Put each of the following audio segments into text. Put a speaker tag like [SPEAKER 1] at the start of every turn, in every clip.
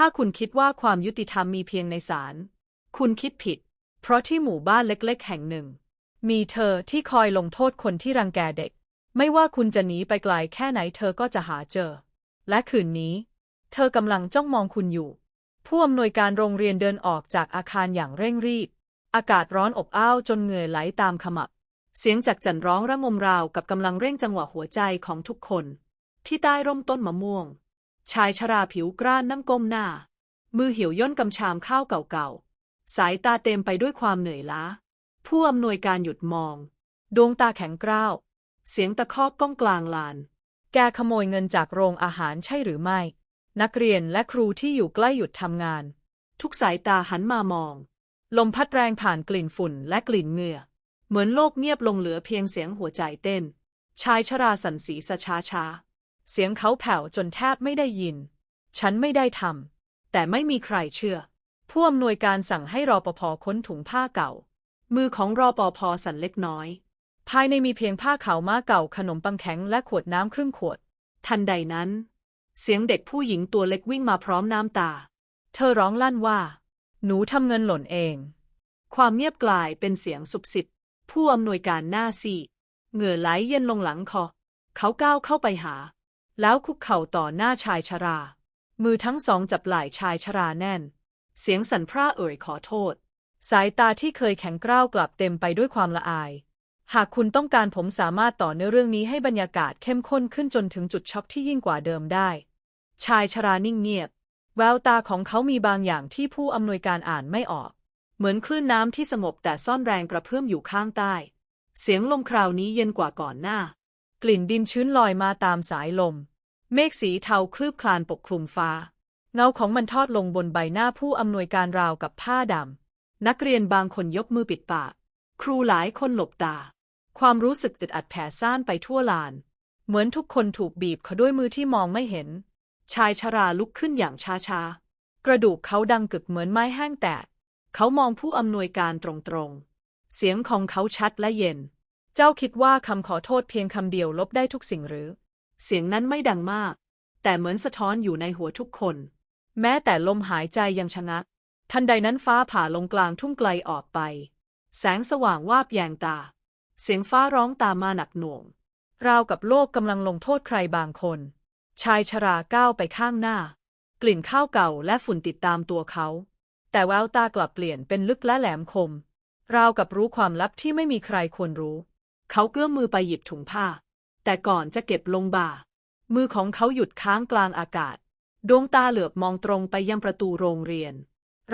[SPEAKER 1] ถ้าคุณคิดว่าความยุติธรรมมีเพียงในศาล คุณคิดผิด เพราะที่หมู่บ้านเล็ก ๆ แห่งหนึ่ง มีเธอที่คอยลงโทษคนที่รังแกเด็ก ไม่ว่าคุณจะหนีไปไกลแค่ไหนเธอก็จะหาเจอ และคืนนี้ เธอกำลังจ้องมองคุณอยู่ ผู้อำนวยการโรงเรียนเดินออกจากอาคารอย่างเร่งรีบ อากาศร้อนอบอ้าวจนเหงื่อไหลตามขมับ เสียงจากจันร้องระงมราวกับกำลังเร่งจังหวะหัวใจของทุกคน ที่ใต้ร่มต้นมะม่วง ชายชราผิวกร้านนั่งก้มหน้า มือเหี่ยวย่นกำชามข้าวเก่าๆ สายตาเต็มไปด้วยความเหนื่อยล้า ผู้อำนวยการหยุดมอง ดวงตาแข็งกร้าว เสียงตะคอกก้องกลางลาน แกขโมยเงินจากโรงอาหารใช่หรือไม่ นักเรียนและครูที่อยู่ใกล้หยุดทำงาน ทุกสายตาหันมามอง ลมพัดแรงผ่านกลิ่นฝุ่นและกลิ่นเหงื่อ เหมือนโลกเงียบลงเหลือเพียงเสียงหัวใจเต้น ชายชราสันสีสะช้าช้า เสียงเขาแผ่วจนแทบไม่ได้ยิน ฉันไม่ได้ทำ แต่ไม่มีใครเชื่อ ผู้อำนวยการสั่งให้รอปภค้นถุงผ้าเก่า มือของรอปภสั่นเล็กน้อย ภายในมีเพียงผ้าขาวม้าเก่าขนมปังแข็งและขวดน้ำครึ่งขวด ทันใดนั้น เสียงเด็กผู้หญิงตัวเล็กวิ่งมาพร้อมน้ำตา เธอร้องลั่นว่า หนูทำเงินหล่นเอง ความเงียบกลายเป็นเสียงสุบสิบ ผู้อำนวยการหน้าซีเหงื่อไหลเย็นลงหลังคอ เขาก้าวเข้าไปหา แล้วคุกเข่าต่อหน้าชายชรา มือทั้งสองจับไหล่ชายชราแน่น เสียงสั่นพร่าเอ่ยขอโทษ สายตาที่เคยแข็งกร้าวกลับเต็มไปด้วยความละอาย หากคุณต้องการผมสามารถต่อเนื้อเรื่องนี้ให้บรรยากาศเข้มข้นขึ้นจนถึงจุดช็อกที่ยิ่งกว่าเดิมได้ ชายชรานิ่งเงียบ แววตาของเขามีบางอย่างที่ผู้อำนวยการอ่านไม่ออก เหมือนคลื่นน้ำที่สงบแต่ซ่อนแรงกระเพื่อมอยู่ข้างใต้ เสียงลมคราวนี้เย็นกว่าก่อนหน้า กลิ่นดินชื้นลอยมาตามสายลม เมฆสีเทาคลืบคลานปกคลุมฟ้า เงาของมันทอดลงบนใบหน้าผู้อำนวยการราวกับผ้าดำ นักเรียนบางคนยกมือปิดปาก ครูหลายคนหลบตา ความรู้สึกอึดอัดแผ่ซ่านไปทั่วลาน เหมือนทุกคนถูกบีบเขาด้วยมือที่มองไม่เห็น ชายชราลุกขึ้นอย่างช้าๆ กระดูกเขาดังกึกเหมือนไม้แห้งแตก เขามองผู้อำนวยการตรงๆ เสียงของเขาชัดและเย็น เจ้าคิดว่าคำขอโทษเพียงคำเดียวลบได้ทุกสิ่งหรือ เสียงนั้นไม่ดังมาก แต่เหมือนสะท้อนอยู่ในหัวทุกคน แม้แต่ลมหายใจยังชะงัก ทันใดนั้นฟ้าผ่าลงกลางทุ่งไกลออกไป แสงสว่างวาบแยงตา เสียงฟ้าร้องตามมาหนักหน่วง ราวกับโลกกำลังลงโทษใครบางคน ชายชราก้าวไปข้างหน้า กลิ่นข้าวเก่าและฝุ่นติดตามตัวเขา แต่แววตากลับเปลี่ยนเป็นลึกและแหลมคม ราวกับรู้ความลับที่ไม่มีใครควรรู้ เขาเกื้อมมือไปหยิบถุงผ้า แต่ก่อนจะเก็บลงบ่า มือของเขาหยุดค้างกลางอากาศ ดวงตาเหลือบมองตรงไปยังประตูโรงเรียน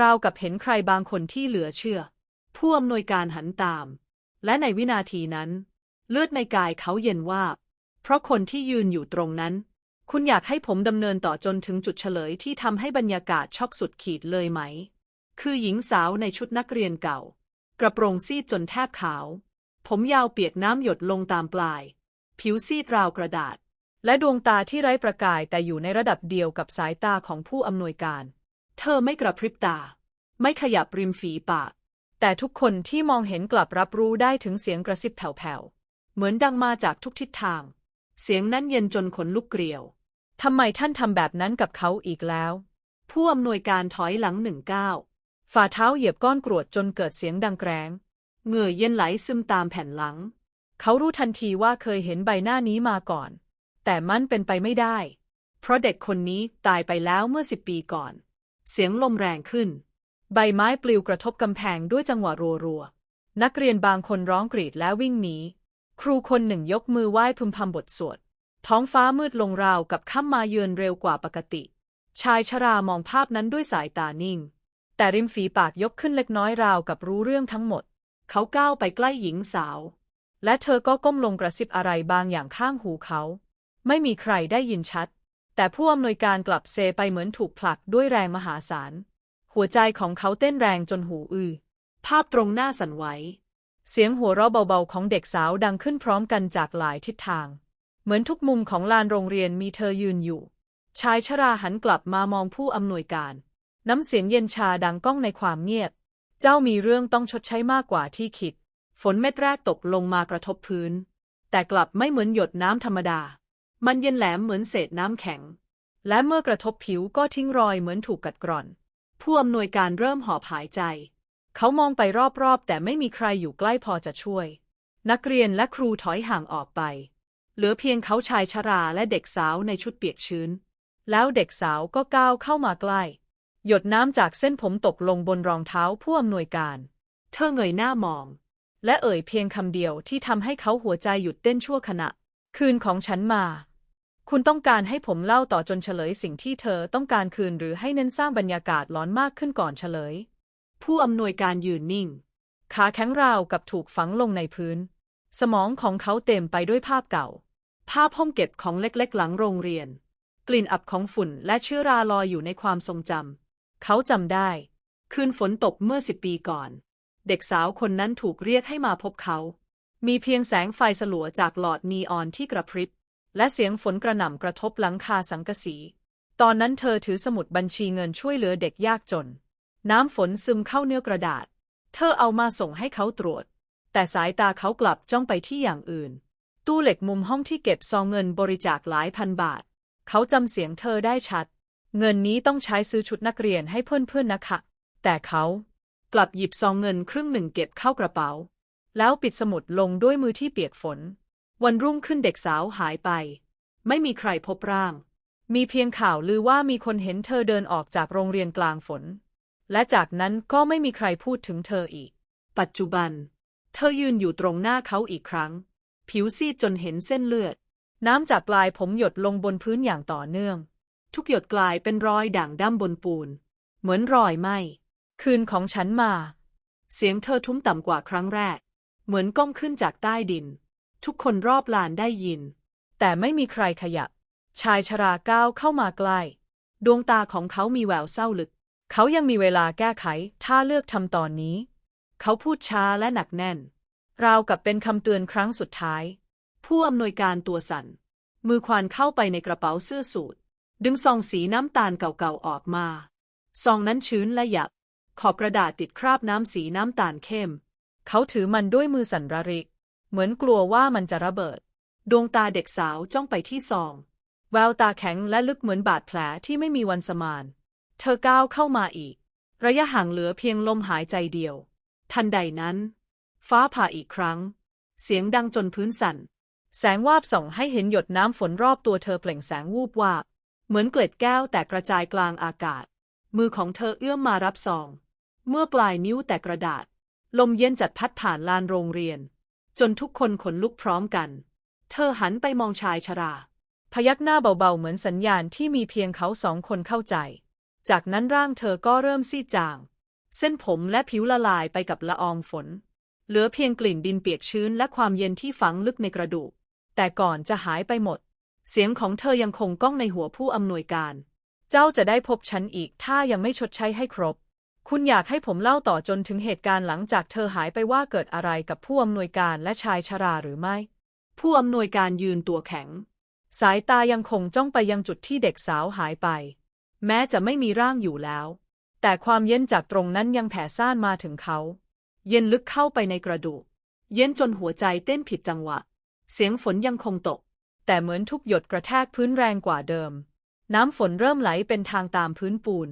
[SPEAKER 1] ราวกับเห็นใครบางคนที่เหลือเชื่อ ผู้อำนวยการหันตาม และในวินาทีนั้น เลือดในกายเขาเย็นว่าบเพราะคนที่ยืนอยู่ตรงนั้น คุณอยากให้ผมดำเนินต่อจนถึงจุดเฉลยที่ทำให้บรรยากาศช็อกสุดขีดเลยไหม คือหญิงสาวในชุดนักเรียนเก่า กระโปรงซีดจนแทบขาว ผมยาวเปียกน้ำหยดลงตามปลาย ผิวซีดราวกระดาษ และดวงตาที่ไร้ประกายแต่อยู่ในระดับเดียวกับสายตาของผู้อำนวยการ เธอไม่กระพริบตา ไม่ขยับริมฝีปาก แต่ทุกคนที่มองเห็นกลับรับรู้ได้ถึงเสียงกระซิบแผ่วๆ เหมือนดังมาจากทุกทิศทาง เสียงนั้นเย็นจนขนลุกเกลียวทำไมท่านทำแบบนั้นกับเขาอีกแล้ว ผู้อำนวยการถอยหลังหนึ่งก้าวฝ่าเท้าเหยียบก้อนกรวดจนเกิดเสียงดังแกรง เหงื่อเย็นไหลซึมตามแผ่นหลัง เขารู้ทันทีว่าเคยเห็นใบหน้านี้มาก่อน แต่มันเป็นไปไม่ได้ เพราะเด็กคนนี้ตายไปแล้วเมื่อสิบปีก่อน เสียงลมแรงขึ้น ใบไม้ปลิวกระทบกำแพงด้วยจังหวะรัวๆ นักเรียนบางคนร้องกรีดแล้ววิ่งหนี ครูคนหนึ่งยกมือไหว้พึมพำบทสวด ท้องฟ้ามืดลงราวกับค่ำมาเยือนเร็วกว่าปกติ ชายชรามองภาพนั้นด้วยสายตานิ่ง แต่ริมฝีปากยกขึ้นเล็กน้อยราวกับรู้เรื่องทั้งหมด เขาก้าวไปใกล้หญิงสาว และเธอก็ก้มลงกระซิบอะไรบางอย่างข้างหูเขา ไม่มีใครได้ยินชัด แต่ผู้อำนวยการกลับเซไปเหมือนถูกผลักด้วยแรงมหาศาล หัวใจของเขาเต้นแรงจนหูอื้อ ภาพตรงหน้าสั่นไหว เสียงหัวเราะเบาๆของเด็กสาวดังขึ้นพร้อมกันจากหลายทิศทาง เหมือนทุกมุมของลานโรงเรียนมีเธอยืนอยู่ ชายชราหันกลับมามองผู้อำนวยการ น้ำเสียงเย็นชาดังก้องในความเงียบ เจ้ามีเรื่องต้องชดใช้มากกว่าที่คิด ฝนเม็ดแรกตกลงมากระทบพื้น แต่กลับไม่เหมือนหยดน้ำธรรมดา มันเย็นแหลมเหมือนเศษน้ำแข็ง และเมื่อกระทบผิวก็ทิ้งรอยเหมือนถูกกัดกร่อน ผู้อำนวยการเริ่มหอบหายใจ เขามองไปรอบๆ แต่ไม่มีใครอยู่ใกล้พอจะช่วย นักเรียนและครูถอยห่างออกไป เหลือเพียงเขาชายชราและเด็กสาวในชุดเปียกชื้น แล้วเด็กสาวก็ก้าวเข้ามาใกล้ หยดน้ำจากเส้นผมตกลงบนรองเท้าผู้อำนวยการ เธอเงยหน้ามอง และเอ่ยเพียงคำเดียวที่ทำให้เขาหัวใจหยุดเต้นชั่วขณะ คืนของฉันมา คุณต้องการให้ผมเล่าต่อจนเฉลยสิ่งที่เธอต้องการคืนหรือให้เน้นสร้างบรรยากาศร้อนมากขึ้นก่อนเฉลย ผู้อำนวยการยืนนิ่ง ขาแข็งราวกับถูกฝังลงในพื้น สมองของเขาเต็มไปด้วยภาพเก่า ภาพห้องเก็บของเล็กๆ หลังโรงเรียน กลิ่นอับของฝุ่นและเชื้อราลอยอยู่ในความทรงจำ เขาจำได้ คืนฝนตกเมื่อสิบปีก่อน เด็กสาวคนนั้นถูกเรียกให้มาพบเขา มีเพียงแสงไฟสลัวจากหลอดนีออนที่กระพริบ และเสียงฝนกระหน่ำกระทบหลังคาสังกะสี ตอนนั้นเธอถือสมุดบัญชีเงินช่วยเหลือเด็กยากจน น้ำฝนซึมเข้าเนื้อกระดาษ เธอเอามาส่งให้เขาตรวจ แต่สายตาเขากลับจ้องไปที่อย่างอื่น ตู้เหล็กมุมห้องที่เก็บซองเงินบริจาคหลายพันบาท เขาจำเสียงเธอได้ชัด เงินนี้ต้องใช้ซื้อชุดนักเรียนให้เพื่อนๆนะคะ แต่เขากลับหยิบซองเงินครึ่งหนึ่งเก็บเข้ากระเป๋า แล้วปิดสมุดลงด้วยมือที่เปียกฝน วันรุ่งขึ้นเด็กสาวหายไป ไม่มีใครพบร่าง มีเพียงข่าวลือว่ามีคนเห็นเธอเดินออกจากโรงเรียนกลางฝน และจากนั้นก็ไม่มีใครพูดถึงเธออีก ปัจจุบัน เธอยืนอยู่ตรงหน้าเขาอีกครั้ง ผิวซีดจนเห็นเส้นเลือด น้ำจากปลายผมหยดลงบนพื้นอย่างต่อเนื่อง ทุกหยดกลายเป็นรอยด่างดำบนปูน เหมือนรอยไหมคืนของฉันมา เสียงเธอทุ้มต่ำกว่าครั้งแรก เหมือนก้มขึ้นจากใต้ดิน ทุกคนรอบลานได้ยิน แต่ไม่มีใครขยับ ชายชราก้าวเข้ามาใกล้ ดวงตาของเขามีแววเศร้าลึก เขายังมีเวลาแก้ไข ถ้าเลือกทำตอนนี้ เขาพูดช้าและหนักแน่น ราวกับเป็นคำเตือนครั้งสุดท้าย ผู้อำนวยการตัวสั่น มือควานเข้าไปในกระเป๋าเสื้อสูท ดึงซองสีน้ำตาลเก่าๆออกมา ซองนั้นชื้นและหยับ ขอบกระดาษติดคราบน้ำสีน้ำตาลเข้ม เขาถือมันด้วยมือสั่นระริก เหมือนกลัวว่ามันจะระเบิด ดวงตาเด็กสาวจ้องไปที่ซอง แววตาแข็งและลึกเหมือนบาดแผลที่ไม่มีวันสมาน เธอก้าวเข้ามาอีก ระยะห่างเหลือเพียงลมหายใจเดียว ทันใดนั้น ฟ้าผ่าอีกครั้ง เสียงดังจนพื้นสั่น แสงวาบส่องให้เห็นหยดน้ำฝนรอบตัวเธอเปล่งแสงวูบวาบ เหมือนเกล็ดแก้วแตกกระจายกลางอากาศ มือของเธอเอื้อมมารับซอง เมื่อปลายนิ้วแตกกระดาษ ลมเย็นจัดพัดผ่านลานโรงเรียน จนทุกคนขนลุกพร้อมกัน เธอหันไปมองชายชรา พยักหน้าเบาๆเหมือนสัญญาณที่มีเพียงเขาสองคนเข้าใจ จากนั้นร่างเธอก็เริ่มซีดจาง เส้นผมและผิวละลายไปกับละอองฝน เหลือเพียงกลิ่นดินเปียกชื้นและความเย็นที่ฝังลึกในกระดูก แต่ก่อนจะหายไปหมด เสียงของเธอยังคงก้องในหัวผู้อำนวยการ เจ้าจะได้พบฉันอีกถ้ายังไม่ชดใช้ให้ครบ คุณอยากให้ผมเล่าต่อจนถึงเหตุการณ์หลังจากเธอหายไปว่าเกิดอะไรกับผู้อำนวยการและชายชราหรือไม่ ผู้อำนวยการยืนตัวแข็ง สายตายังคงจ้องไปยังจุดที่เด็กสาวหายไป แม้จะไม่มีร่างอยู่แล้ว แต่ความเย็นจากตรงนั้นยังแผ่ซ่านมาถึงเขา เย็นลึกเข้าไปในกระดูก เย็นจนหัวใจเต้นผิดจังหวะ เสียงฝนยังคงตก แต่เหมือนทุกหยดกระแทกพื้นแรงกว่าเดิม น้ำฝนเริ่มไหลเป็นทางตามพื้นปูน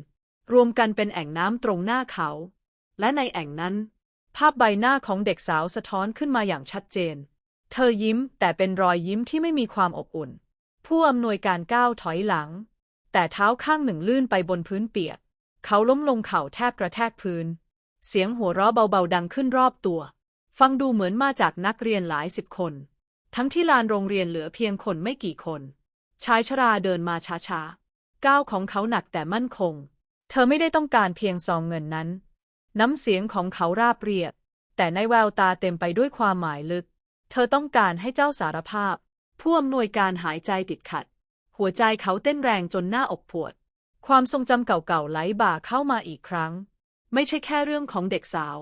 [SPEAKER 1] รวมกันเป็นแอ่งน้ำตรงหน้าเขา และในแอ่งนั้น ภาพใบหน้าของเด็กสาวสะท้อนขึ้นมาอย่างชัดเจน เธอยิ้มแต่เป็นรอยยิ้มที่ไม่มีความอบอุ่น ผู้อำนวยการก้าวถอยหลัง แต่เท้าข้างหนึ่งลื่นไปบนพื้นเปียก เขาล้มลงเข่าแทบกระแทกพื้น เสียงหัวเราะเบาๆดังขึ้นรอบตัว ฟังดูเหมือนมาจากนักเรียนหลายสิบคน ทั้งที่ลานโรงเรียนเหลือเพียงคนไม่กี่คน ชายชราเดินมาช้าๆ ก้าวของเขาหนักแต่มั่นคง เธอไม่ได้ต้องการเพียงซองเงินนั้น น้ำเสียงของเขาราบเรียบ แต่ในแววตาเต็มไปด้วยความหมายลึก เธอต้องการให้เจ้าสารภาพ ผู้อำนวยการหายใจติดขัด หัวใจเขาเต้นแรงจนหน้าอกปวด ความทรงจำเก่าๆไหลบ่าเข้ามาอีกครั้ง ไม่ใช่แค่เรื่องของเด็กสาว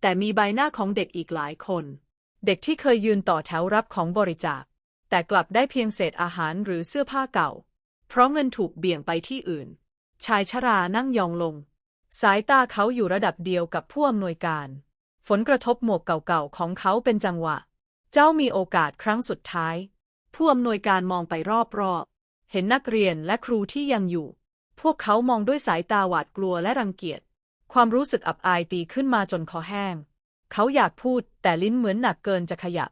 [SPEAKER 1] แต่มีใบหน้าของเด็กอีกหลายคน เด็กที่เคยยืนต่อแถวรับของบริจาค แต่กลับได้เพียงเศษอาหารหรือเสื้อผ้าเก่า เพราะเงินถูกเบี่ยงไปที่อื่น ชายชรานั่งยองลง สายตาเขาอยู่ระดับเดียวกับผู้อำนวยการ ฝนกระทบหมวกเก่าๆของเขาเป็นจังหวะ เจ้ามีโอกาสครั้งสุดท้าย ผู้อำนวยการมองไปรอบๆ เห็นนักเรียนและครูที่ยังอยู่ พวกเขามองด้วยสายตาหวาดกลัวและรังเกียจ ความรู้สึกอับอายตีขึ้นมาจนคอแห้ง เขาอยากพูดแต่ลิ้นเหมือนหนักเกินจะขยับ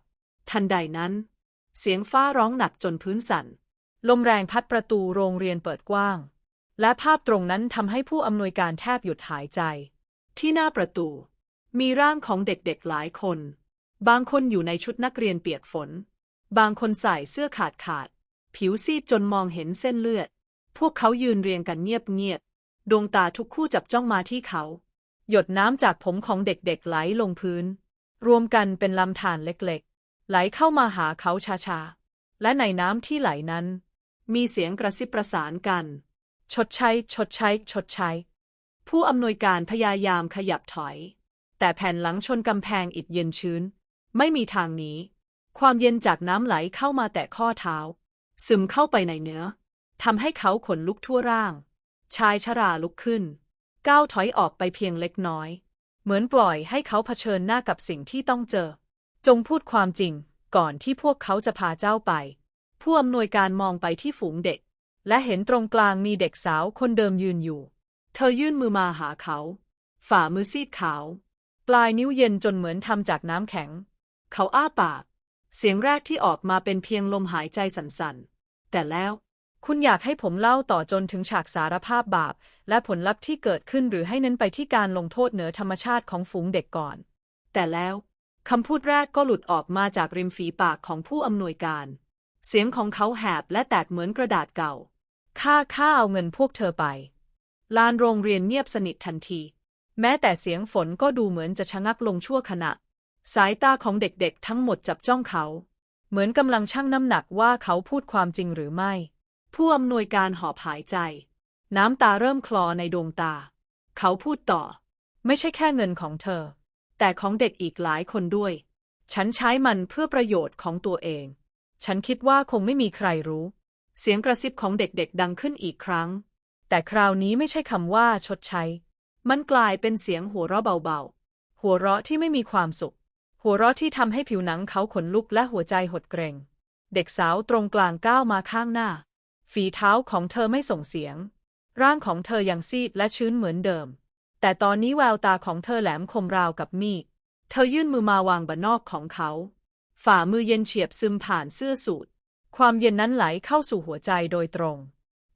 [SPEAKER 1] ทันใดนั้น เสียงฟ้าร้องหนักจนพื้นสั่น ลมแรงพัดประตูโรงเรียนเปิดกว้าง และภาพตรงนั้นทำให้ผู้อำนวยการแทบหยุดหายใจ ที่หน้าประตู มีร่างของเด็กๆหลายคน บางคนอยู่ในชุดนักเรียนเปียกฝน บางคนใส่เสื้อขาดขาดๆผิวซีดจนมองเห็นเส้นเลือด พวกเขายืนเรียงกันเงียบๆดวงตาทุกคู่จับจ้องมาที่เขา หยดน้ำจากผมของเด็กๆไหลลงพื้น รวมกันเป็นลำธารเล็กๆ ไหลเข้ามาหาเขาช้าๆ และในน้ำที่ไหลนั้น มีเสียงกระซิบประสานกัน ชดใช้ ชดใช้ ชดใช้ ผู้อำนวยการพยายามขยับถอย แต่แผ่นหลังชนกำแพงอิดเย็นชื้น ไม่มีทางหนี้ความเย็นจากน้ำไหลเข้ามาแต่ข้อเท้า ซึมเข้าไปในเนื้อทำให้เขาขนลุกทั่วร่าง ชายชราลุกขึ้น ก้าวถอยออกไปเพียงเล็กน้อย เหมือนปล่อยให้เขาเผชิญหน้ากับสิ่งที่ต้องเจอ จงพูดความจริง ก่อนที่พวกเขาจะพาเจ้าไป ผู้อำนวยการมองไปที่ฝูงเด็ก และเห็นตรงกลางมีเด็กสาวคนเดิมยืนอยู่ เธอยื่นมือมาหาเขา ฝ่ามือซีดขาว ปลายนิ้วเย็นจนเหมือนทำจากน้ำแข็ง เขาอ้าปาก เสียงแรกที่ออกมาเป็นเพียงลมหายใจสั่นๆ แต่แล้ว คุณอยากให้ผมเล่าต่อจนถึงฉากสารภาพบาป และผลลัพธ์ที่เกิดขึ้นหรือให้เน้นไปที่การลงโทษเหนือธรรมชาติของฝูงเด็กก่อน แต่แล้วคำพูดแรกก็หลุดออกมาจากริมฝีปากของผู้อำนวยการ เสียงของเขาแหบและแตกเหมือนกระดาษเก่า ข้าข้าเอาเงินพวกเธอไป ลานโรงเรียนเงียบสนิททันที แม้แต่เสียงฝนก็ดูเหมือนจะชะงักลงชั่วขณะ สายตาของเด็กๆ ทั้งหมดจับจ้องเขา เหมือนกำลังชั่งน้ำหนักว่าเขาพูดความจริงหรือไม่ ผู้อำนวยการหอบหายใจ น้ำตาเริ่มคลอในดวงตา เขาพูดต่อ ไม่ใช่แค่เงินของเธอ แต่ของเด็กอีกหลายคนด้วย ฉันใช้มันเพื่อประโยชน์ของตัวเอง ฉันคิดว่าคงไม่มีใครรู้ เสียงกระซิบของเด็กๆดังขึ้นอีกครั้ง แต่คราวนี้ไม่ใช่คำว่าชดใช้ มันกลายเป็นเสียงหัวเราะเบาๆ หัวเราะที่ไม่มีความสุข หัวเราะที่ทำให้ผิวหนังเขาขนลุกและหัวใจหดเกรงเด็กสาวตรงกลางก้าวมาข้างหน้า ฝีเท้าของเธอไม่ส่งเสียง ร่างของเธอยังซีดและชื้นเหมือนเดิม แต่ตอนนี้แววตาของเธอแหลมคมราวกับมีด เธอยื่นมือมาวางบนนอกของเขา ฝ่ามือเย็นเฉียบซึมผ่านเสื้อสูทความเย็นนั้นไหลเข้าสู่หัวใจโดยตรง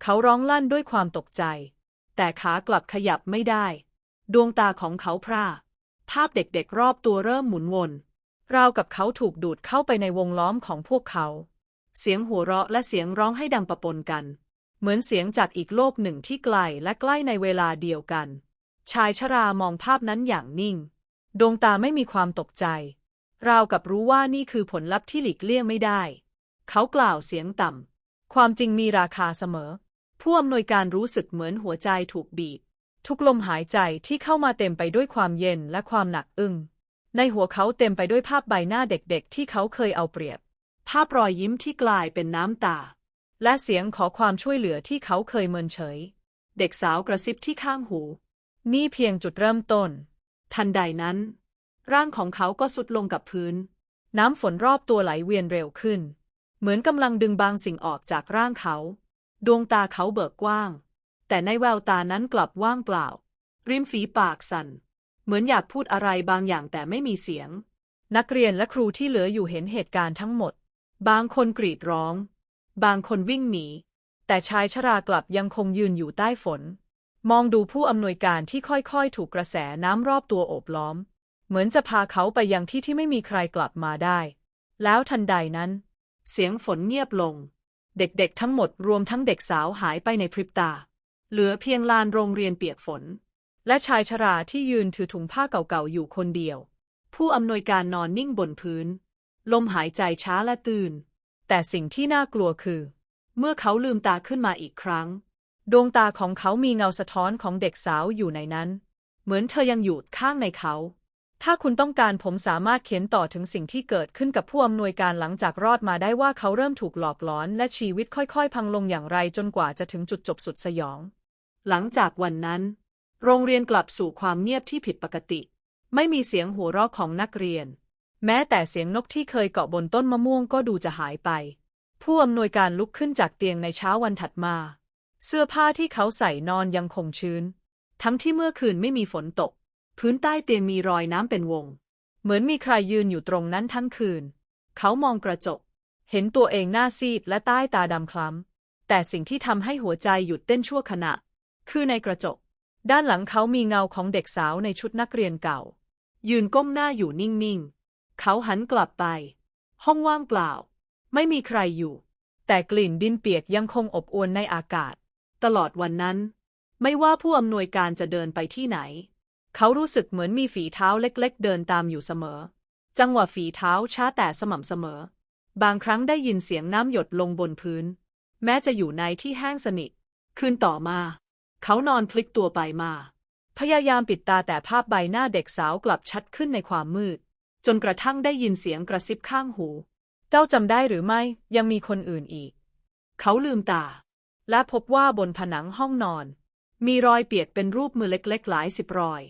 [SPEAKER 1] เขาร้องลั่นด้วยความตกใจ แต่ขากลับขยับไม่ได้ ดวงตาของเขาพร่า ภาพเด็กๆรอบตัวเริ่มหมุนวน ราวกับเขาถูกดูดเข้าไปในวงล้อมของพวกเขา เสียงหัวเราะและเสียงร้องให้ดังปะปนกัน เหมือนเสียงจากอีกโลกหนึ่งที่ไกลและใกล้ในเวลาเดียวกัน ชายชรามองภาพนั้นอย่างนิ่ง ดวงตาไม่มีความตกใจ ราวกับรู้ว่านี่คือผลลัพธ์ที่หลีกเลี่ยงไม่ได้ เขากล่าวเสียงต่ำ ความจริงมีราคาเสมอ ผู้อำนวยการรู้สึกเหมือนหัวใจถูกบีบ ทุกลมหายใจที่เข้ามาเต็มไปด้วยความเย็นและความหนักอึ้งในหัวเขาเต็มไปด้วยภาพใบหน้าเด็กๆ ที่เขาเคยเอาเปรียบ ภาพรอยยิ้มที่กลายเป็นน้ำตา และเสียงขอความช่วยเหลือที่เขาเคยเมินเฉย เด็กสาวกระซิบที่ข้างหู นี่เพียงจุดเริ่มต้น ทันใดนั้น ร่างของเขาก็สุดลงกับพื้น น้ำฝนรอบตัวไหลเวียนเร็วขึ้น เหมือนกำลังดึงบางสิ่งออกจากร่างเขา ดวงตาเขาเบิกกว้าง แต่ในแววตานั้นกลับว่างเปล่า ริมฝีปากสั่น เหมือนอยากพูดอะไรบางอย่างแต่ไม่มีเสียง นักเรียนและครูที่เหลืออยู่เห็นเหตุการณ์ทั้งหมด บางคนกรีดร้อง บางคนวิ่งหนี แต่ชายชรากลับยังคงยืนอยู่ใต้ฝน มองดูผู้อำนวยการที่ค่อยๆ ถูกกระแสน้ำรอบตัวโอบล้อม เหมือนจะพาเขาไปยังที่ที่ไม่มีใครกลับมาได้ แล้วทันใดนั้น เสียงฝนเงียบลง เด็กๆทั้งหมดรวมทั้งเด็กสาวหายไปในพริบตา เหลือเพียงลานโรงเรียนเปียกฝน และชายชราที่ยืนถือถุงผ้าเก่าๆอยู่คนเดียว ผู้อำนวยการนอนนิ่งบนพื้น ลมหายใจช้าและตื่น แต่สิ่งที่น่ากลัวคือ เมื่อเขาลืมตาขึ้นมาอีกครั้ง ดวงตาของเขามีเงาสะท้อนของเด็กสาวอยู่ในนั้น เหมือนเธอยังอยู่ข้างในเขา ถ้าคุณต้องการผมสามารถเขียนต่อถึงสิ่งที่เกิดขึ้นกับผู้อำนวยการหลังจากรอดมาได้ว่าเขาเริ่มถูกหลอกหลอนและชีวิตค่อยๆ พังลงอย่างไรจนกว่าจะถึงจุดจบสุดสยอง หลังจากวันนั้น โรงเรียนกลับสู่ความเงียบที่ผิดปกติ ไม่มีเสียงหัวเราะของนักเรียน แม้แต่เสียงนกที่เคยเกาะบนต้นมะม่วงก็ดูจะหายไป ผู้อำนวยการลุกขึ้นจากเตียงในเช้าวันถัดมา เสื้อผ้าที่เขาใส่นอนยังคงชื้น ทั้งที่เมื่อคืนไม่มีฝนตก พื้นใต้เตียงมีรอยน้ำเป็นวง เหมือนมีใครยืนอยู่ตรงนั้นทั้งคืน เขามองกระจก เห็นตัวเองหน้าซีดและใต้ตาดำคล้ำ แต่สิ่งที่ทำให้หัวใจหยุดเต้นชั่วขณะ คือในกระจก ด้านหลังเขามีเงาของเด็กสาวในชุดนักเรียนเก่า ยืนก้มหน้าอยู่นิ่งๆ เขาหันกลับไป ห้องว่างเปล่า ไม่มีใครอยู่ แต่กลิ่นดินเปียกยังคงอบอวลในอากาศ ตลอดวันนั้น ไม่ว่าผู้อำนวยการจะเดินไปที่ไหน เขารู้สึกเหมือนมีฝีเท้าเล็กๆ เดินตามอยู่เสมอ จังหวะฝีเท้าช้าแต่สม่ำเสมอ บางครั้งได้ยินเสียงน้ำหยดลงบนพื้น แม้จะอยู่ในที่แห้งสนิท คืนต่อมา เขานอนพลิกตัวไปมา พยายามปิดตาแต่ภาพใบหน้าเด็กสาวกลับชัดขึ้นในความมืด จนกระทั่งได้ยินเสียงกระซิบข้างหู เจ้าจำได้หรือไม่ยังมีคนอื่นอีก เขาลืมตา และพบว่าบนผนังห้องนอน มีรอยเปียกเป็นรูปมือเล็กๆ หลายสิบรอย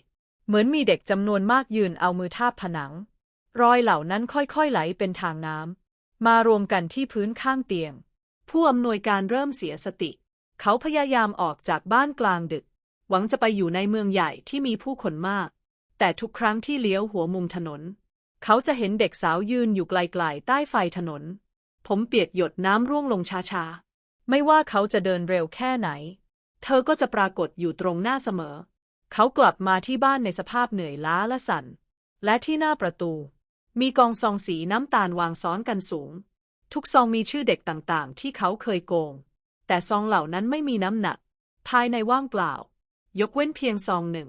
[SPEAKER 1] เหมือนมีเด็กจำนวนมากยืนเอามือทาบผนัง รอยเหล่านั้นค่อยๆไหลเป็นทางน้ำมารวมกันที่พื้นข้างเตียง ผู้อำนวยการเริ่มเสียสติ เขาพยายามออกจากบ้านกลางดึก หวังจะไปอยู่ในเมืองใหญ่ที่มีผู้คนมาก แต่ทุกครั้งที่เลี้ยวหัวมุมถนน เขาจะเห็นเด็กสาวยืนอยู่ไกลๆใต้ไฟถนน ผมเปียกหยดน้ำร่วงลงช้าๆ ไม่ว่าเขาจะเดินเร็วแค่ไหน เธอก็จะปรากฏอยู่ตรงหน้าเสมอ เขากลับมาที่บ้านในสภาพเหนื่อยล้าและสั่น และที่หน้าประตู มีกองซองสีน้ำตาลวางซ้อนกันสูง ทุกซองมีชื่อเด็กต่างๆ ที่เขาเคยโกง แต่ซองเหล่านั้นไม่มีน้ำหนัก ภายในว่างเปล่า ยกเว้นเพียงซองหนึ่ง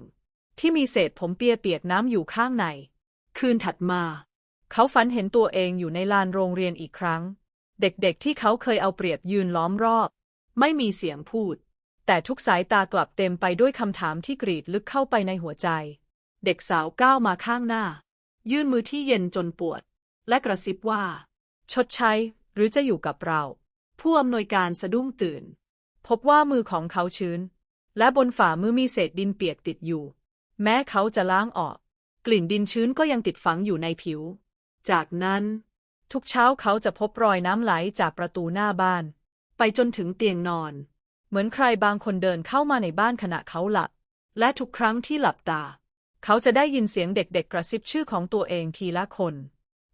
[SPEAKER 1] ที่มีเศษผมเปียเปียกน้ำอยู่ข้างใน คืนถัดมา เขาฝันเห็นตัวเองอยู่ในลานโรงเรียนอีกครั้ง เด็กๆที่เขาเคยเอาเปรียบยืนล้อมรอบ ไม่มีเสียงพูด แต่ทุกสายตากลับเต็มไปด้วยคำถามที่กรีดลึกเข้าไปในหัวใจ เด็กสาวก้าวมาข้างหน้า ยื่นมือที่เย็นจนปวด และกระซิบว่า ชดใช้ หรือจะอยู่กับเรา ผู้อำนวยการสะดุ้งตื่น พบว่ามือของเขาชื้น และบนฝ่ามือมีเศษดินเปียกติดอยู่ แม้เขาจะล้างออก กลิ่นดินชื้นก็ยังติดฝังอยู่ในผิว จากนั้น ทุกเช้าเขาจะพบรอยน้ำไหลจากประตูหน้าบ้าน ไปจนถึงเตียงนอน เหมือนใครบางคนเดินเข้ามาในบ้านขณะเขาหลับ และทุกครั้งที่หลับตา เขาจะได้ยินเสียงเด็กๆกระซิบชื่อของตัวเองทีละคน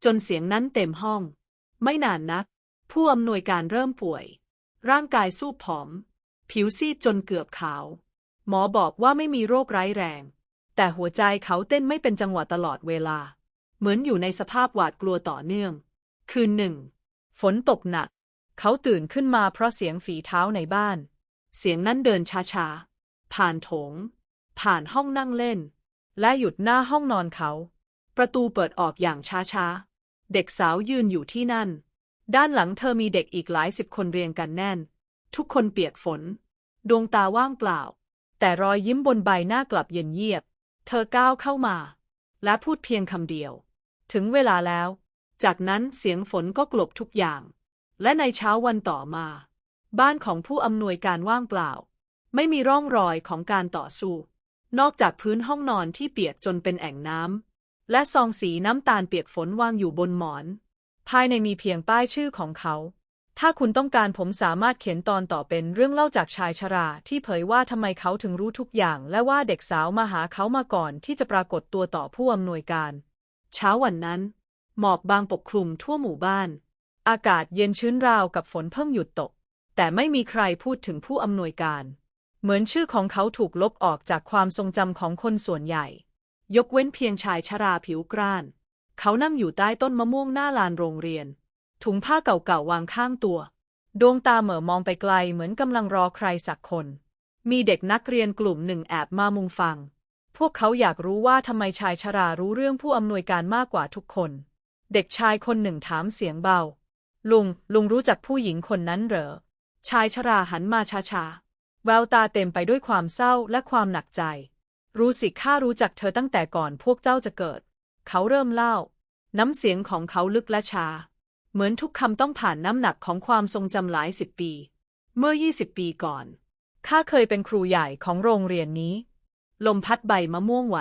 [SPEAKER 1] จนเสียงนั้นเต็มห้อง ไม่นานนัก ผู้อำนวยการเริ่มป่วย ร่างกายสู้ผอม ผิวซีดจนเกือบขาว หมอบอกว่าไม่มีโรคร้ายแรง แต่หัวใจเขาเต้นไม่เป็นจังหวะตลอดเวลา เหมือนอยู่ในสภาพหวาดกลัวต่อเนื่อง คืนหนึ่ง ฝนตกหนัก เขาตื่นขึ้นมาเพราะเสียงฝีเท้าในบ้าน เสียงนั้นเดินช้าๆ ผ่านโถง ผ่านห้องนั่งเล่น และหยุดหน้าห้องนอนเขา ประตูเปิดออกอย่างช้าๆ เด็กสาวยืนอยู่ที่นั่น ด้านหลังเธอมีเด็กอีกหลายสิบคนเรียงกันแน่น ทุกคนเปียกฝน ดวงตาว่างเปล่า แต่รอยยิ้มบนใบหน้ากลับเย็นเยียบ เธอก้าวเข้ามา และพูดเพียงคำเดียว ถึงเวลาแล้ว จากนั้นเสียงฝนก็กลบทุกอย่าง และในเช้าวันต่อมา บ้านของผู้อำนวยการว่างเปล่า ไม่มีร่องรอยของการต่อสู้ นอกจากพื้นห้องนอนที่เปียกจนเป็นแอ่งน้ำและซองสีน้ำตาลเปียกฝนวางอยู่บนหมอน ภายในมีเพียงป้ายชื่อของเขา ถ้าคุณต้องการผมสามารถเขียนตอนต่อเป็นเรื่องเล่าจากชายชรา ที่เผยว่าทำไมเขาถึงรู้ทุกอย่าง และว่าเด็กสาวมาหาเขามาก่อนที่จะปรากฏตัวต่อผู้อำนวยการ เช้าวันนั้น หมอกบางปกคลุมทั่วหมู่บ้าน อากาศเย็นชื้นราวกับฝนเพิ่งหยุดตก แต่ไม่มีใครพูดถึงผู้อำนวยการ เหมือนชื่อของเขาถูกลบออกจากความทรงจำของคนส่วนใหญ่ ยกเว้นเพียงชายชราผิวกร้าน เขานั่งอยู่ใต้ต้นมะม่วงหน้าลานโรงเรียน ถุงผ้าเก่าๆวางข้างตัว ดวงตาเหม่อมองไปไกลเหมือนกำลังรอใครสักคน มีเด็กนักเรียนกลุ่มหนึ่งแอบมามุงฟัง พวกเขาอยากรู้ว่าทำไมชายชรารู้เรื่องผู้อำนวยการมากกว่าทุกคน เด็กชายคนหนึ่งถามเสียงเบา ลุง ลุงรู้จักผู้หญิงคนนั้นเหรอ ชายชราหันมาช้าๆ แววตาเต็มไปด้วยความเศร้าและความหนักใจ รู้สิข้ารู้จักเธอตั้งแต่ก่อนพวกเจ้าจะเกิด เขาเริ่มเล่า น้ำเสียงของเขาลึกและชา เหมือนทุกคำต้องผ่านน้ำหนักของความทรงจำหลายสิบปี เมื่อยี่สิบปีก่อน ข้าเคยเป็นครูใหญ่ของโรงเรียนนี้ ลมพัดใบมะม่วงไหว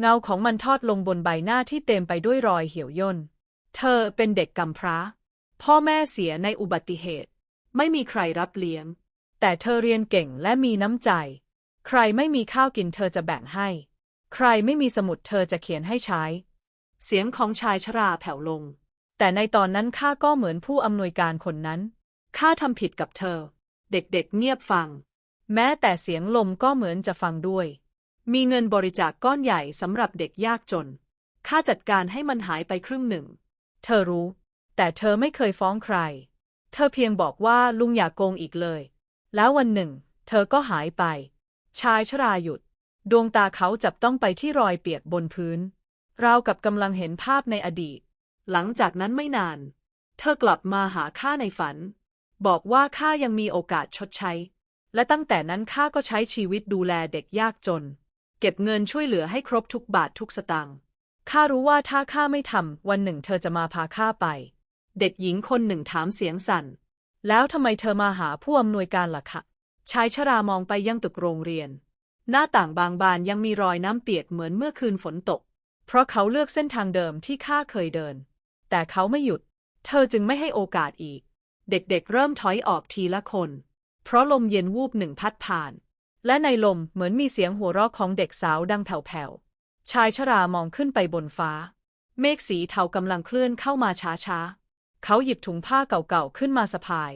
[SPEAKER 1] เงาของมันทอดลงบนใบหน้าที่เต็มไปด้วยรอยเหี่ยวย่น เธอเป็นเด็กกำพร้า พ่อแม่เสียในอุบัติเหตุ ไม่มีใครรับเลี้ยง แต่เธอเรียนเก่งและมีน้ำใจ ใครไม่มีข้าวกินเธอจะแบ่งให้ ใครไม่มีสมุดเธอจะเขียนให้ใช้ เสียงของชายชราแผ่วลง แต่ในตอนนั้นข้าก็เหมือนผู้อำนวยการคนนั้น ข้าทำผิดกับเธอ เด็กๆเงียบฟัง แม้แต่เสียงลมก็เหมือนจะฟังด้วย มีเงินบริจาคก้อนใหญ่สำหรับเด็กยากจน ข้าจัดการให้มันหายไปครึ่งหนึ่ง เธอรู้ แต่เธอไม่เคยฟ้องใคร เธอเพียงบอกว่าลุงอย่ากโกงอีกเลย แล้ววันหนึ่ง เธอก็หายไป ชายชราหยุด ดวงตาเขาจับต้องไปที่รอยเปียกบนพื้น ราวกับกำลังเห็นภาพในอดีต หลังจากนั้นไม่นาน เธอกลับมาหาข้าในฝัน บอกว่าข้ายังมีโอกาสชดใช้ และตั้งแต่นั้นข้าก็ใช้ชีวิตดูแลเด็กยากจน เก็บเงินช่วยเหลือให้ครบทุกบาททุกสตางค์ข้ารู้ว่าถ้าข้าไม่ทำวันหนึ่งเธอจะมาพาข้าไป เด็กหญิงคนหนึ่งถามเสียงสั่น แล้วทำไมเธอมาหาผู้อำนวยการล่ะคะชายชรามองไปยังตึกโรงเรียน หน้าต่างบางบานยังมีรอยน้ำเปียกเหมือนเมื่อคืนฝนตก เพราะเขาเลือกเส้นทางเดิมที่ข้าเคยเดิน แต่เขาไม่หยุด เธอจึงไม่ให้โอกาสอีก เด็กๆเริ่มถอยออกทีละคน เพราะลมเย็นวูบหนึ่งพัดผ่าน และในลมเหมือนมีเสียงหัวเราะของเด็กสาวดังแผ่วๆ ชายชรามองขึ้นไปบนฟ้า เมฆสีเทากำลังเคลื่อนเข้ามาช้าๆ เขาหยิบถุงผ้าเก่าๆขึ้นมาสะพาย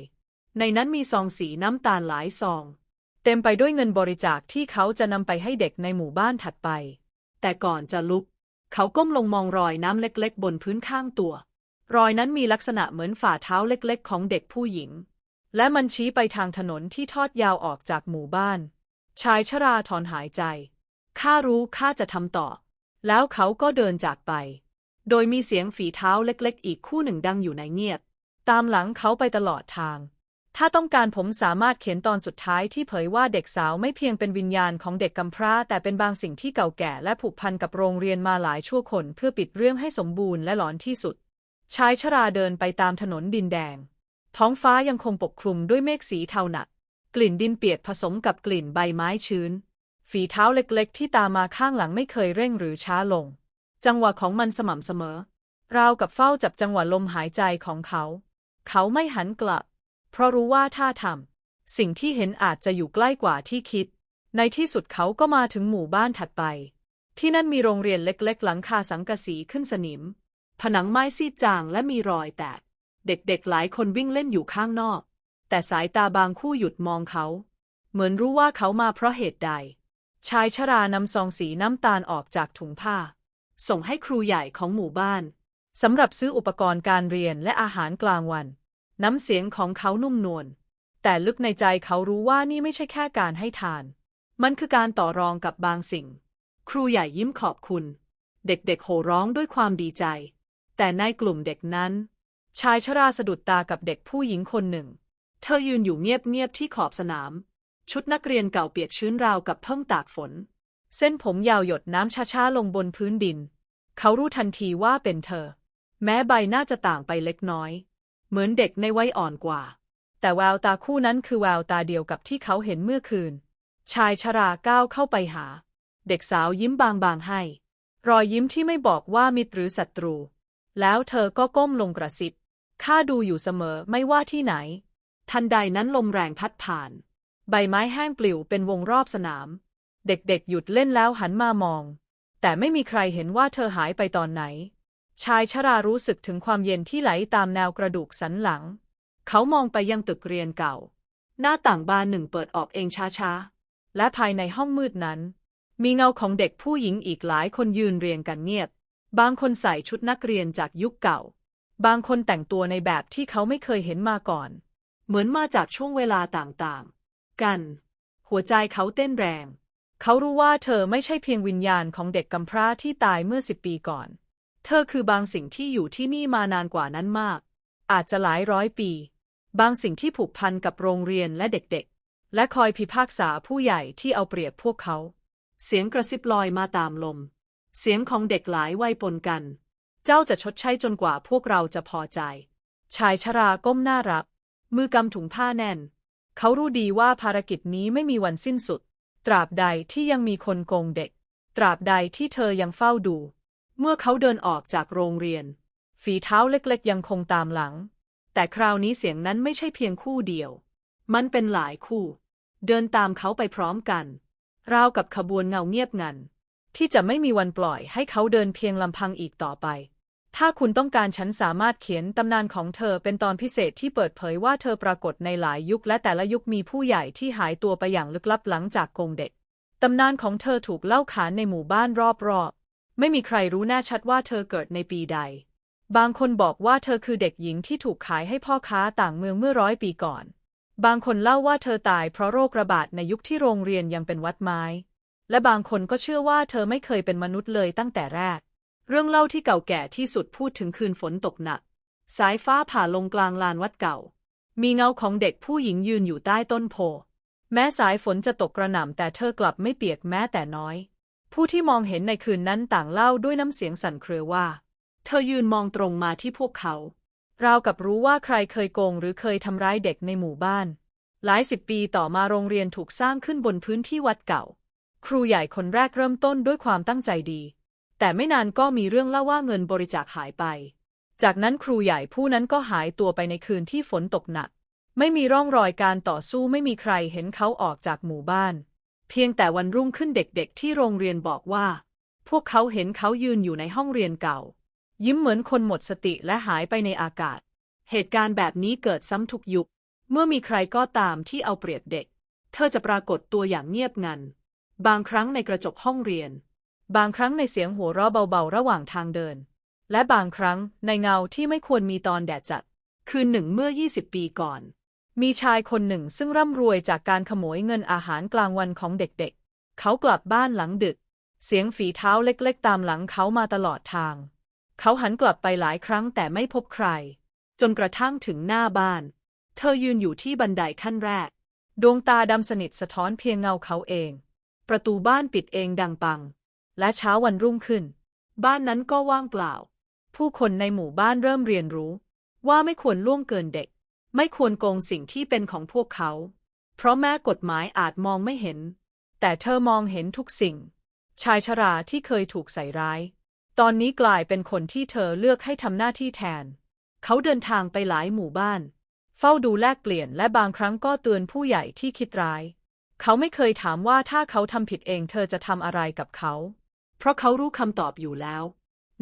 [SPEAKER 1] ในนั้นมีซองสีน้ำตาลหลายซอง เต็มไปด้วยเงินบริจาคที่เขาจะนำไปให้เด็กในหมู่บ้านถัดไป แต่ก่อนจะลุก เขาก้มลงมองรอยน้ำเล็กๆ บนพื้นข้างตัว รอยนั้นมีลักษณะเหมือนฝ่าเท้าเล็กๆ ของเด็กผู้หญิง และมันชี้ไปทางถนนที่ทอดยาวออกจากหมู่บ้าน ชายชราถอนหายใจ ข้ารู้ข้าจะทำต่อ แล้วเขาก็เดินจากไป โดยมีเสียงฝีเท้าเล็กๆ อีกคู่หนึ่งดังอยู่ในเงียบ ตามหลังเขาไปตลอดทาง ถ้าต้องการผมสามารถเขียนตอนสุดท้ายที่เผยว่าเด็กสาวไม่เพียงเป็นวิญญาณของเด็กกำพร้า แต่เป็นบางสิ่งที่เก่าแก่และผูกพันกับโรงเรียนมาหลายชั่วคนเพื่อปิดเรื่องให้สมบูรณ์และหลอนที่สุด ชายชราเดินไปตามถนนดินแดง ท้องฟ้ายังคงปกคลุมด้วยเมฆสีเทาหนัก กลิ่นดินเปียกผสมกับกลิ่นใบไม้ชื้น ฝีเท้าเล็กๆ ที่ตามมาข้างหลังไม่เคยเร่งหรือช้าลง จังหวะของมันสม่ำเสมอราวกับเฝ้าจับจังหวะลมหายใจของเขา เขาไม่หันกลับ เพราะรู้ว่าถ้าทำสิ่งที่เห็นอาจจะอยู่ใกล้กว่าที่คิด ในที่สุดเขาก็มาถึงหมู่บ้านถัดไป ที่นั่นมีโรงเรียนเล็กๆ หลังคาสังกะสีขึ้นสนิม ผนังไม้ซีดจางและมีรอยแตก เด็กๆหลายคนวิ่งเล่นอยู่ข้างนอก แต่สายตาบางคู่หยุดมองเขา เหมือนรู้ว่าเขามาเพราะเหตุใด ชายชรานำซองสีน้ำตาลออกจากถุงผ้า ส่งให้ครูใหญ่ของหมู่บ้านสำหรับซื้ออุปกรณ์การเรียนและอาหารกลางวัน น้ำเสียงของเขานุ่มนวล แต่ลึกในใจเขารู้ว่านี่ไม่ใช่แค่การให้ทาน มันคือการต่อรองกับบางสิ่ง ครูใหญ่ยิ้มขอบคุณ เด็กๆโห่ร้องด้วยความดีใจ แต่ในกลุ่มเด็กนั้น ชายชราสะดุดตากับเด็กผู้หญิงคนหนึ่ง เธอยืนอยู่เงียบๆที่ขอบสนาม ชุดนักเรียนเก่าเปียกชื้นราวกับเพิ่งตากฝน เส้นผมยาวหยดน้ำช้าๆลงบนพื้นดิน เขารู้ทันทีว่าเป็นเธอ แม้ใบหน้าจะต่างไปเล็กน้อย เหมือนเด็กในวัยอ่อนกว่า แต่แววตาคู่นั้นคือแววตาเดียวกับที่เขาเห็นเมื่อคืน ชายชราก้าวเข้าไปหา เด็กสาวยิ้มบางๆให้ รอยยิ้มที่ไม่บอกว่ามิตรหรือศัตรู แล้วเธอก็ก้มลงกระซิบข้าดูอยู่เสมอไม่ว่าที่ไหน ทันใดนั้นลมแรงพัดผ่าน ใบไม้แห้งปลิวเป็นวงรอบสนาม เด็กๆหยุดเล่นแล้วหันมามอง แต่ไม่มีใครเห็นว่าเธอหายไปตอนไหน ชายชรารู้สึกถึงความเย็นที่ไหลตามแนวกระดูกสันหลัง เขามองไปยังตึกเรียนเก่า หน้าต่างบานหนึ่งเปิดออกเองช้าๆ และภายในห้องมืดนั้น มีเงาของเด็กผู้หญิงอีกหลายคนยืนเรียงกันเงียบ บางคนใส่ชุดนักเรียนจากยุคเก่า บางคนแต่งตัวในแบบที่เขาไม่เคยเห็นมาก่อน เหมือนมาจากช่วงเวลาต่างๆ กัน หัวใจเขาเต้นแรง เขารู้ว่าเธอไม่ใช่เพียงวิญญาณของเด็กกำพร้าที่ตายเมื่อสิบปีก่อน เธอคือบางสิ่งที่อยู่ที่นี่มานานกว่านั้นมาก อาจจะหลายร้อยปี บางสิ่งที่ผูกพันกับโรงเรียนและเด็กๆ และคอยพิพากษาผู้ใหญ่ที่เอาเปรียบพวกเขา เสียงกระซิบลอยมาตามลม เสียงของเด็กหลายวัยปนกัน เจ้าจะชดใช้จนกว่าพวกเราจะพอใจ ชายชราก้มหน้ารับ มือกำถุงผ้าแน่น เขารู้ดีว่าภารกิจนี้ไม่มีวันสิ้นสุด ตราบใดที่ยังมีคนโกงเด็ก ตราบใดที่เธอยังเฝ้าดู เมื่อเขาเดินออกจากโรงเรียน ฝีเท้าเล็กๆ ยังคงตามหลัง แต่คราวนี้เสียงนั้นไม่ใช่เพียงคู่เดียว มันเป็นหลายคู่ เดินตามเขาไปพร้อมกัน ราวกับขบวนเงาเงียบงัน ที่จะไม่มีวันปล่อยให้เขาเดินเพียงลำพังอีกต่อไป ถ้าคุณต้องการฉันสามารถเขียนตำนานของเธอเป็นตอนพิเศษที่เปิดเผยว่าเธอปรากฏในหลายยุคและแต่ละยุคมีผู้ใหญ่ที่หายตัวไปอย่างลึกลับหลังจากกงเด็กตำนานของเธอถูกเล่าขานในหมู่บ้านรอบๆ ไม่มีใครรู้แน่ชัดว่าเธอเกิดในปีใด บางคนบอกว่าเธอคือเด็กหญิงที่ถูกขายให้พ่อค้าต่างเมืองเมื่อร้อยปีก่อน บางคนเล่าว่าเธอตายเพราะโรคระบาดในยุคที่โรงเรียนยังเป็นวัดไม้ และบางคนก็เชื่อว่าเธอไม่เคยเป็นมนุษย์เลยตั้งแต่แรก เรื่องเล่าที่เก่าแก่ที่สุดพูดถึงคืนฝนตกหนัก สายฟ้าผ่าลงกลางลานวัดเก่า มีเงาของเด็กผู้หญิงยืนอยู่ใต้ต้นโพ แม้สายฝนจะตกกระหน่ำแต่เธอกลับไม่เปียกแม้แต่น้อย ผู้ที่มองเห็นในคืนนั้นต่างเล่าด้วยน้ำเสียงสั่นเครือว่า เธอยืนมองตรงมาที่พวกเขา ราวกับรู้ว่าใครเคยโกงหรือเคยทำร้ายเด็กในหมู่บ้าน หลายสิบปีต่อมาโรงเรียนถูกสร้างขึ้นบนพื้นที่วัดเก่า ครูใหญ่คนแรกเริ่มต้นด้วยความตั้งใจดี แต่ไม่นานก็มีเรื่องเล่าว่าเงินบริจาคหายไป จากนั้นครูใหญ่ผู้นั้นก็หายตัวไปในคืนที่ฝนตกหนัก ไม่มีร่องรอยการต่อสู้ไม่มีใครเห็นเขาออกจากหมู่บ้าน เพียงแต่วันรุ่งขึ้นเด็กๆ ที่โรงเรียนบอกว่า พวกเขาเห็นเขายืนอยู่ในห้องเรียนเก่า ยิ้มเหมือนคนหมดสติและหายไปในอากาศ เหตุการณ์แบบนี้เกิดซ้ำทุกยุค เมื่อมีใครก็ตามที่เอาเปรียบเด็ก เธอจะปรากฏตัวอย่างเงียบงัน บางครั้งในกระจกห้องเรียน บางครั้งในเสียงหัวเราะเบาๆ ระหว่างทางเดิน และบางครั้งในเงาที่ไม่ควรมีตอนแดดจัด คืนหนึ่งเมื่อ 20 ปีก่อน มีชายคนหนึ่งซึ่งร่ำรวยจากการขโมยเงินอาหารกลางวันของเด็กๆ เขากลับบ้านหลังดึก เสียงฝีเท้าเล็กๆ ตามหลังเขามาตลอดทาง เขาหันกลับไปหลายครั้งแต่ไม่พบใคร จนกระทั่งถึงหน้าบ้าน เธอยืนอยู่ที่บันไดขั้นแรก ดวงตาดำสนิทสะท้อนเพียงเงาเขาเอง ประตูบ้านปิดเองดังปัง และเช้าวันรุ่งขึ้น บ้านนั้นก็ว่างเปล่า ผู้คนในหมู่บ้านเริ่มเรียนรู้ ว่าไม่ควรล่วงเกินเด็ก ไม่ควรโกงสิ่งที่เป็นของพวกเขา เพราะแม้กฎหมายอาจมองไม่เห็น แต่เธอมองเห็นทุกสิ่ง ชายชราที่เคยถูกใส่ร้าย ตอนนี้กลายเป็นคนที่เธอเลือกให้ทำหน้าที่แทน เขาเดินทางไปหลายหมู่บ้าน เฝ้าดูแลกเปลี่ยนและบางครั้งก็เตือนผู้ใหญ่ที่คิดร้าย เขาไม่เคยถามว่าถ้าเขาทำผิดเองเธอจะทำอะไรกับเขา เพราะเขารู้คำตอบอยู่แล้ว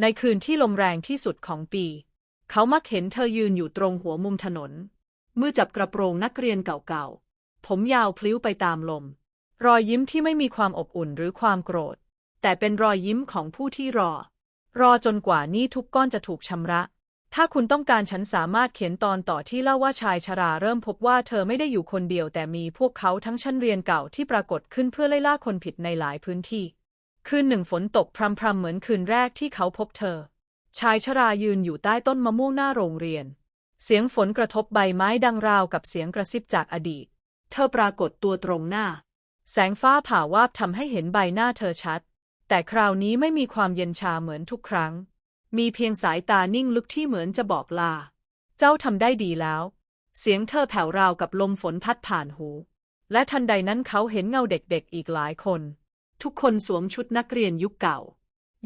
[SPEAKER 1] ในคืนที่ลมแรงที่สุดของปี เขามักเห็นเธอยืนอยู่ตรงหัวมุมถนน มือจับกระโปรงนักเรียนเก่าๆ ผมยาวพลิ้วไปตามลม รอยยิ้มที่ไม่มีความอบอุ่นหรือความโกรธ แต่เป็นรอยยิ้มของผู้ที่รอ รอจนกว่านี้ทุกก้อนจะถูกชำระ ถ้าคุณต้องการฉันสามารถเขียนตอนต่อที่เล่าว่าชายชราเริ่มพบว่าเธอไม่ได้อยู่คนเดียวแต่มีพวกเขาทั้งชั้นเรียนเก่าที่ปรากฏขึ้นเพื่อไล่ล่าคนผิดในหลายพื้นที่ คืนหนึ่งฝนตกพรำๆเหมือนคืนแรกที่เขาพบเธอ ชายชรายืนอยู่ใต้ต้นมะม่วงหน้าโรงเรียน เสียงฝนกระทบใบไม้ดังราวกับเสียงกระซิบจากอดีต เธอปรากฏตัวตรงหน้า แสงฟ้าผ่าวาบทำให้เห็นใบหน้าเธอชัด แต่คราวนี้ไม่มีความเย็นชาเหมือนทุกครั้ง มีเพียงสายตานิ่งลึกที่เหมือนจะบอกลา เจ้าทำได้ดีแล้ว เสียงเธอแผ่วราวกับลมฝนพัดผ่านหู และทันใดนั้นเขาเห็นเงาเด็กๆอีกหลายคน ทุกคนสวมชุดนักเรียนยุคเก่า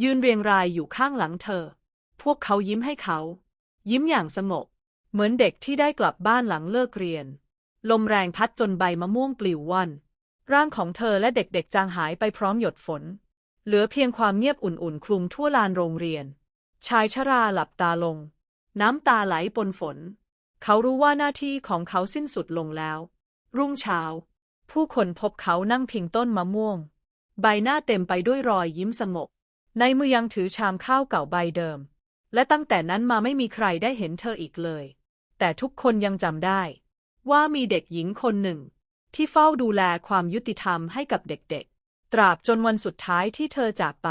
[SPEAKER 1] ยืนเรียงรายอยู่ข้างหลังเธอ พวกเขายิ้มให้เขา ยิ้มอย่างสงบ เหมือนเด็กที่ได้กลับบ้านหลังเลิกเรียน ลมแรงพัดจนใบมะม่วงปลิวว่อนร่างของเธอและเด็กๆจางหายไปพร้อมหยดฝน เหลือเพียงความเงียบอุ่นๆ คลุมทั่วลานโรงเรียน ชายชราหลับตาลง น้ำตาไหลปนฝน เขารู้ว่าหน้าที่ของเขาสิ้นสุดลงแล้ว รุ่งเช้า ผู้คนพบเขานั่งพิงต้นมะม่วง ใบหน้าเต็มไปด้วยรอยยิ้มสงบในมือยังถือชามข้าวเก่าใบเดิม และตั้งแต่นั้นมาไม่มีใครได้เห็นเธออีกเลย แต่ทุกคนยังจำได้ ว่ามีเด็กหญิงคนหนึ่ง ที่เฝ้าดูแลความยุติธรรมให้กับเด็กๆ ตราบจนวันสุดท้ายที่เธอจากไป